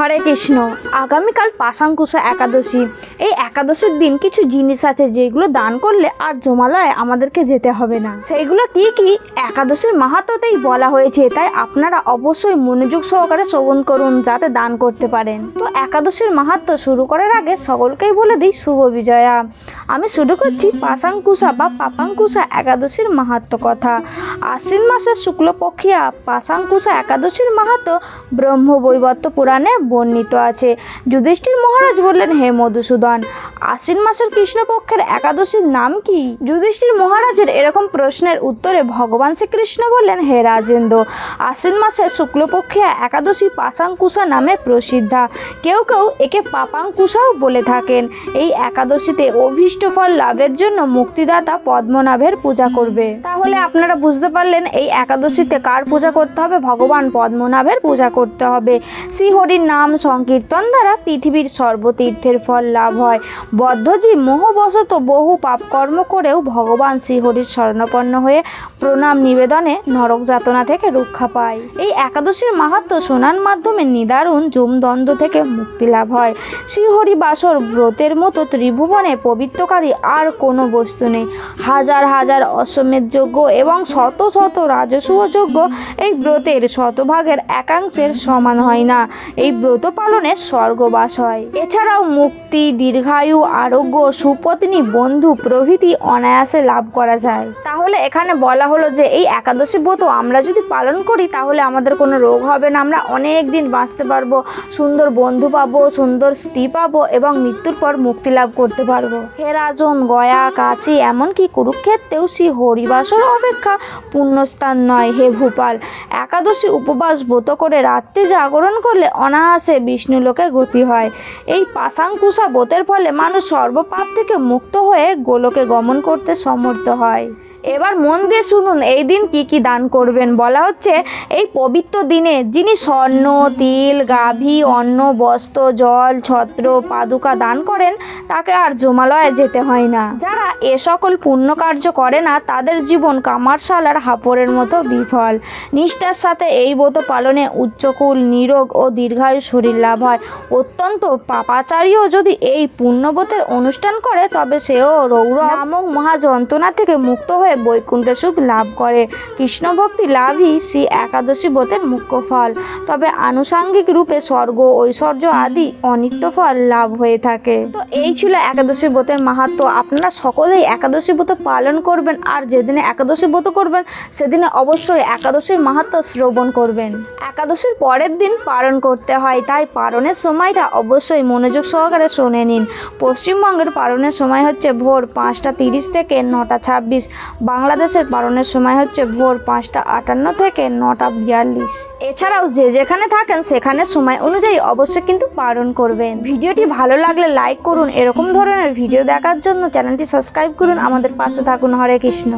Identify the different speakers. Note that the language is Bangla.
Speaker 1: হরে কৃষ্ণ। আগামীকাল পাশাঙ্কুশা একাদশী। এই একাদশীর দিন কিছু জিনিস আছে যেগুলো দান করলে আর জমালয়ে আমাদেরকে যেতে হবে না। সেইগুলো কি কি? একাদশীর মাহাত্মতেই বলা হয়েছে, তাই আপনারা অবশ্যই মনোযোগ সহকারে শ্রবণ করুন যাতে দান করতে পারেন। তো একাদশীর মাহাত্ম শুরু করার আগে সকলকেই বলে দিই শুভ বিজয়া। আমি শুরু করছি পাশাঙ্কুশা বা পাপাঙ্কুশা একাদশীর মাহাত্ম কথা। আশ্বিন মাসের শুক্লপক্ষিয়া পাশাঙ্কুশা একাদশীর মাহাত্ম ব্রহ্মবৈবর্ত পুরাণে বর্ণিত আছে। যুধিষ্ঠির মহারাজ বললেন হে মধুসূদন আশ্বিন মাসের কৃষ্ণপক্ষের একাদশীর নাম কি? যুধিষ্ঠির মহারাজের এরকম প্রশ্নের উত্তরে ভগবান শ্রীকৃষ্ণ বললেন, হে রাজেন্দ্র, আশ্বিন মাসের শুক্লপক্ষে একাদশী পাশাঙ্কুশা নামে প্রসিদ্ধা। কেউ কেউ একে পাপাঙ্কুশাও বলে থাকেন। এই একাদশীতে অভীষ্ট ফল লাভের জন্য মুক্তিদাতা পদ্মনাভের পূজা করবে। তাহলে আপনারা বুঝতে পারলেন, এই একাদশীতে কার পূজা করতে হবে? ভগবান পদ্মনাভের পূজা করতে হবে। শ্রীহরির নাম সংকীর্তন দ্বারা পৃথিবীর সর্বতীর্থের ফল লাভ হয়। বদ্ধজীব মোহবশত বহু পাপকর্ম করেও ভগবান শ্রীহরির শরণাপন্ন হয়ে প্রণাম নিবেদনে নরক যাতনা থেকে রক্ষা পায়। এই একাদশীর মাহাত্ম শোনার মাধ্যমে নিদারুণ জুমদ্বন্দ্ব থেকে মুক্তি লাভ হয়। শ্রীহরি বাসর ব্রতের মতো ত্রিভুবনে পবিত্রকারী আর কোনো বস্তু নেই। হাজার হাজার অশ্বমেধ যজ্ঞ এবং শত শত রাজসূয় যজ্ঞ এই ব্রতের শতভাগের একাংশের সমান হয় না। এই ব্রত পালনের স্বর্গবাস হয়। এছাড়াও মুক্তি, দীর্ঘায়ু আরোগ্য, সুপত্নী, বন্ধু, প্রভৃতি অনায়াসে লাভ করা যায়। তাহলে এখানে বলা হলো যে এই একাদশী ব্রত আমরা যদি পালন করি, তাহলে আমাদের কোনো রোগ হবে না। আমরা অনেক দিন বাঁচতে পারব, সুন্দর বন্ধু পাবো, সুন্দর স্ত্রী পাবো এবং মৃত্যুর পর মুক্তি লাভ করতে পারব। হেরাজন গয়া কাশি এমনকি কুরুক্ষেত্রেও শ্রী হরিবাসর অপেক্ষা পুণ্যস্থান নয়। হে ভূপাল, একাদশী উপবাস ব্রত করে রাত্রি জাগরণ করলে অনায়াসে বিষ্ণুলোকে গতি হয়। এই পাশাঙ্কুশা ব্রতের ফলে মানুষ সর্বপাপ থেকে মুক্ত হয়ে গোলকে গমন করতে সমর্থ হয়। এবার মন দিয়ে শুনুন, এই দিন কি কি দান করবেন? বলা হচ্ছে, এই পবিত্র দিনে যিনি স্বর্ণ, তিল, গাভী, অন্ন, বস্ত্র, জল, ছত্র, পাদুকা দান করেন, তাকে আর জমালয়ে যেতে হয় না। যারা এ সকল পুণ্য কার্য করে না, তাদের জীবন কামারশালার হাপড়ের মতো বিফল। নিষ্ঠার সাথে এই ব্রত পালনে উচ্চকুল, নিরোগ ও দীর্ঘায়ু শরীর লাভ হয়। অত্যন্ত পাপাচারীও যদি এই পুণ্যব্রতের অনুষ্ঠান করে, তবে সেও রৌর নামক মহাযন্ত্রণা থেকে মুক্ত হয়ে বৈকুণ্ঠ সুখ লাভ করে। কৃষ্ণ ভক্তি লাভই শ্রী একাদশী ব্রতের মুখ্য ফল। তবে আনুষাঙ্গিক রূপে স্বর্গ, ঐশ্বর্য আদি অনিত্য ফল লাভ হয়ে থাকে। তো এই ছিল একাদশী ব্রতের মাহাত্ম। আপনারা সকলেই একাদশী ব্রত পালন করবেন আর যেদিনে একাদশী ব্রত করবেন, সেদিনে অবশ্যই একাদশীর মাহাত্ম শ্রবণ করবেন। একাদশীর পরের দিন পালন করতে হয়, তাই পালনের সময়টা অবশ্যই মনোযোগ সহকারে শুনে নিন। পশ্চিমবঙ্গের পালনের সময় হচ্ছে ভোর পাঁচটা তিরিশ থেকে নটা ছাব্বিশ। বাংলাদেশের পালনের সময় হচ্ছে ভোর পাঁচটা আটান্ন থেকে নটা বিয়াল্লিশ। এছাড়াও যে যেখানে থাকেন সেখানে সময় অনুযায়ী অবশ্যই কিন্তু পালন করবেন। ভিডিওটি ভালো লাগলে লাইক করুন। এরকম ধরনের ভিডিও দেখার জন্য চ্যানেলটি সাবস্ক্রাইব করুন। আমাদের পাশে থাকুন। হরে কৃষ্ণ।